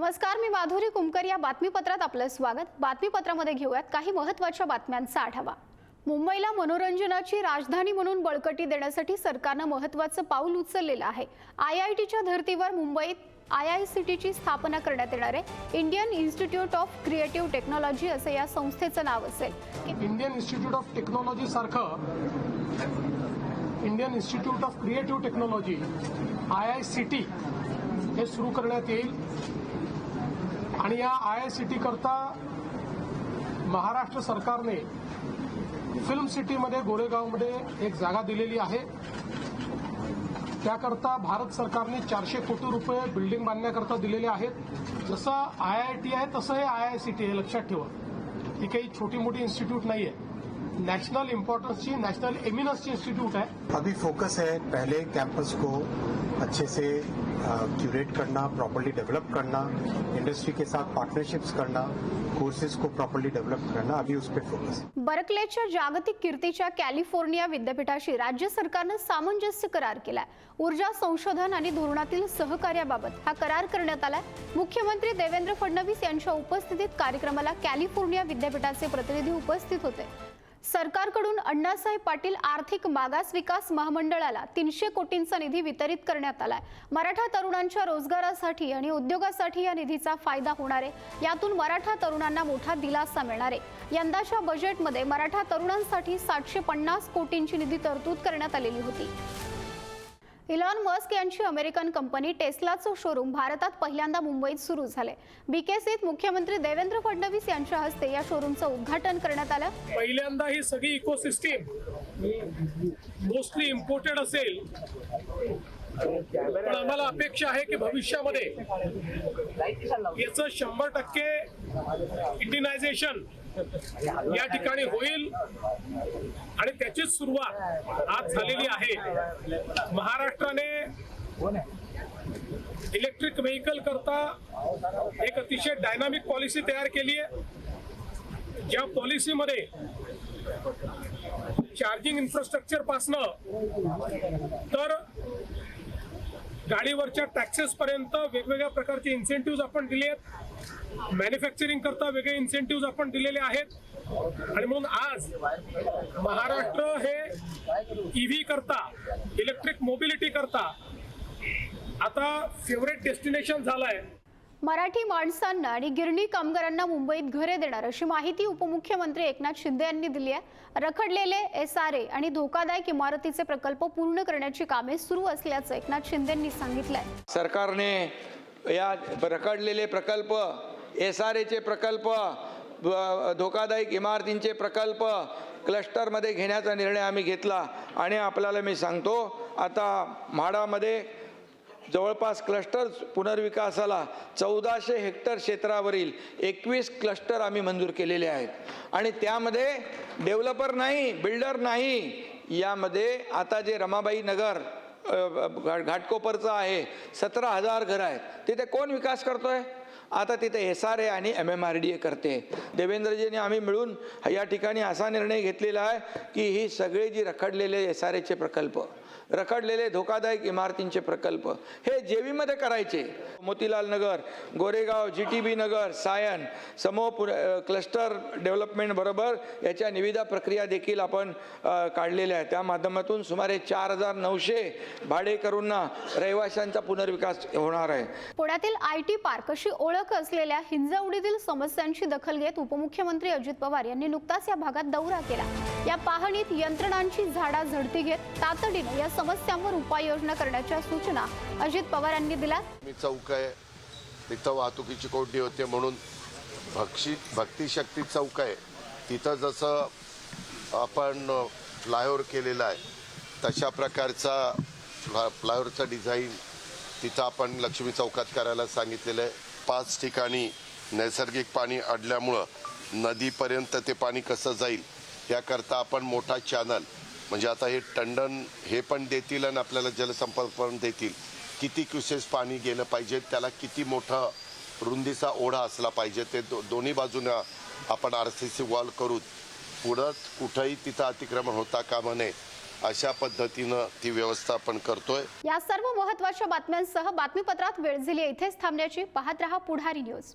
नमस्कार मी माधुरी कुमकर या बातमीपत्रात आपलं स्वागत. बातमीपत्रामध्ये घेऊयात काही महत्त्वाच्या बातम्यांचा आढावा. मुंबईला मनोरंजनाची राजधानी म्हणून बळकटी देण्यासाठी सरकारनं महत्त्वाचं पाऊल उचललेलं आहे. आय आय टीच्या धर्तीवर मुंबईत आय आय सी टीची स्थापना करण्यात येणार आहे. Indian institute of creative technology असं या संस्थेचं नाव असेल. इंडियन इन्स्टिट्यूट ऑफ टेक्नॉलॉजी सारखं Indian institute of creative technology I I C T हे सुरू करण्यात येईल. आणि या आय आय सी टी करता महाराष्ट्र सरकारने फिल्म सिटीमध्ये गोरेगावमध्ये एक जागा दिलेली आहे. त्याकरता भारत सरकारने चारशे कोटी रुपये बिल्डिंग बांधण्याकरता दिलेले आहेत. जसं आय आय टी आहे तसं हे आय आय सी टी आहे. लक्षात ठेवा. ही काही छोटी मोठी इन्स्टिट्यूट नाही आहे नॅशनल इम्पॉर्टन्सची नॅशनल एमिनन्सची इन्स्टिट्यूट आहे अभी फोकस है पहले कैंपस को अच्छे से क्यूरेट करना प्रॉपर्ली डेवलप करना इंडस्ट्री के साथ पार्टनरशिप्स करना कोर्सेज को प्रॉपर्ली डेवलप करना अभी उस पर फोकस है। बर्कलेच्या जागतिक कीर्तीच्या कॅलिफोर्निया विद्यापीठाशी राज्य सरकारनं सामंजस्य करार केलाय. ऊर्जा संशोधन आणि धोरणातील सहकार्याबाबत हा करार करण्यात आलाय. मुख्यमंत्री देवेंद्र फडणवीस यांच्या उपस्थितीत कार्यक्रमाला कॅलिफोर्निया विद्यापीठाचे प्रतिनिधी उपस्थित होते. सरकारकडून अण्णासाहेब पाटील आर्थिक मागास विकास महामंडळाला तीनशे कोटींचा निधी वितरित करण्यात आलाय. मराठा तरुणांच्या रोजगारासाठी आणि उद्योगासाठी या निधीचा फायदा होणार आहे. यातून मराठा तरुणांना मोठा दिलासा मिळणार आहे. यंदाच्या बजेटमध्ये मराठा तरुणांसाठी सातशे पन्नास कोटींची निधी तरतूद करण्यात आलेली होती. इलॉन मस्क यांची अमेरिकन कंपनी टेस्लाचं शोरूम भारतात पहिल्यांदा मुंबईत सुरू झाले बीकेसीत मुख्यमंत्री देवेंद्र फडणवीस यांच्या हस्ते या शोरूमचं उद्घाटन करण्यात आलं. पहिल्यांदा ही सगळी इकोसिस्टीम मोस्टली इम्पोर्टेड असेल. पण आम्हाला अपेक्षा आहे की भविष्यामध्ये याचं शंभर टक्के इंडियनायझेशन या ठिकाणी होईल. आणि त्याचीच सुरुवात आज झालेली आहे. महाराष्ट्राने इलेक्ट्रिक व्हेकल करता एक अतिशय डायनामिक पॉलिसी तयार केली आहे. ज्या पॉलिसीमध्ये चार्जिंग इन्फ्रास्ट्रक्चर पासनं तर गाडीवरच्या टॅक्सेस पर्यंत वेगवेगळ्या प्रकारचे इन्सेंटिव्ह आपण दिले आहेत मॅन्युफॅक्चरिंग करता वेगळे इन्सेंटिव्ह आपण दिलेले आहेत. आणि म्हणून आज महाराष्ट्र हे ईव्ही करता इलेक्ट्रिक मोबिलिटी करता आता फेवरेट डेस्टिनेशन झालंय. मराठी माणसांना आणि गिरणी कामगारांना मुंबईत घरे देणार अशी माहिती उपमुख्यमंत्री एकनाथ शिंदे यांनी दिली आहे. रखडलेले एस आर ए आणि धोकादायक इमारतीचे प्रकल्प पूर्ण करण्याची कामे सुरू असल्याचं एकनाथ शिंदेंनी सांगितलंय. सरकारने या रखडलेले प्रकल्प एस आर एचे प्रकल्प धोकादायक इमारतींचे प्रकल्प क्लस्टरमध्ये घेण्याचा निर्णय आम्ही घेतला. आणि आपल्याला मी सांगतो आता म्हाडामध्ये जवळपास क्लस्टर पुनर्विकासाला चौदाशे हेक्टर क्षेत्रावरील एकवीस क्लस्टर आम्ही मंजूर केलेले आहेत. आणि त्यामध्ये डेव्हलपर नाही बिल्डर नाही यामध्ये आता जे रमाबाई नगर घाटकोपरचं आहे. सतरा हजार घरं आहेत. तिथे कोण विकास करतोय? आता तिथे एस आर ए आणि M M R D A करते. देवेंद्रजींनी आम्ही मिळून या ठिकाणी असा निर्णय घेतलेला आहे की ही सगळे जी रखडलेले एस आर एचे प्रकल्प रखडलेले धोकादायक इमारतींचे प्रकल्प हे जेवीमध्ये करायचे? Motilal Nagar Goregaon G T B Nagar Sion समूह पुर क्लस्टर डेव्हलपमेंट बरोबर याच्या निविदा प्रक्रिया देखील आपण काढलेल्या आहेत. त्या माध्यमातून सुमारे चार हजार नऊशे भाडेकरूंना रहिवाशांचा पुनर्विकास होणार आहे. पुण्यातील आय टी पार्क अशी ओळख असलेल्या हिंजवडीतील समस्यांची दखल घेत उपमुख्यमंत्री अजित पवार यांनी नुकताच या भागात दौरा केला. या पाहणीत यंत्रणांची झाडा झडती घेत तातडीनं या समस्यांवर उपाययोजना करण्याच्या सूचना अजित पवार यांनी दिल्या. मी चौक आहे. तिथं वाहतुकीची कोंडी होते म्हणून भक्षी भक्तिशक्ती चौक आहे. तिथं जसं आपण फ्लायओव्हर केलेला आहे तशा प्रकारचा फ्ला फ्लायओव्हरचं डिझाईन तिथं आपण लक्ष्मी चौकात करायला सांगितलेलं आहे. पाच ठिकाणी नैसर्गिक पाणी अडल्यामुळं नदीपर्यंत ते पाणी कसं जाईल याकरता आपण मोठा चॅनल म्हणजे आता हे टंडन हे पण देतील आणि आपल्याला जलसंपर्क पण देतील. किती क्युसेस पाणी गेलं पाहिजे त्याला किती मोठा रुंदीचा ओढा असला पाहिजे ते दो दोन्ही बाजूनं आपण आर सी सी वॉल करू पुढं कुठंही तिथं अतिक्रमण होता कामा नये अशा पद्धतीनं ती व्यवस्था आपण करतोय. या सर्व महत्त्वाच्या बातम्यांसह बातमीपत्रात वेळ झाली इथेच थांबण्याची पाहत रहा पुढारी न्यूज.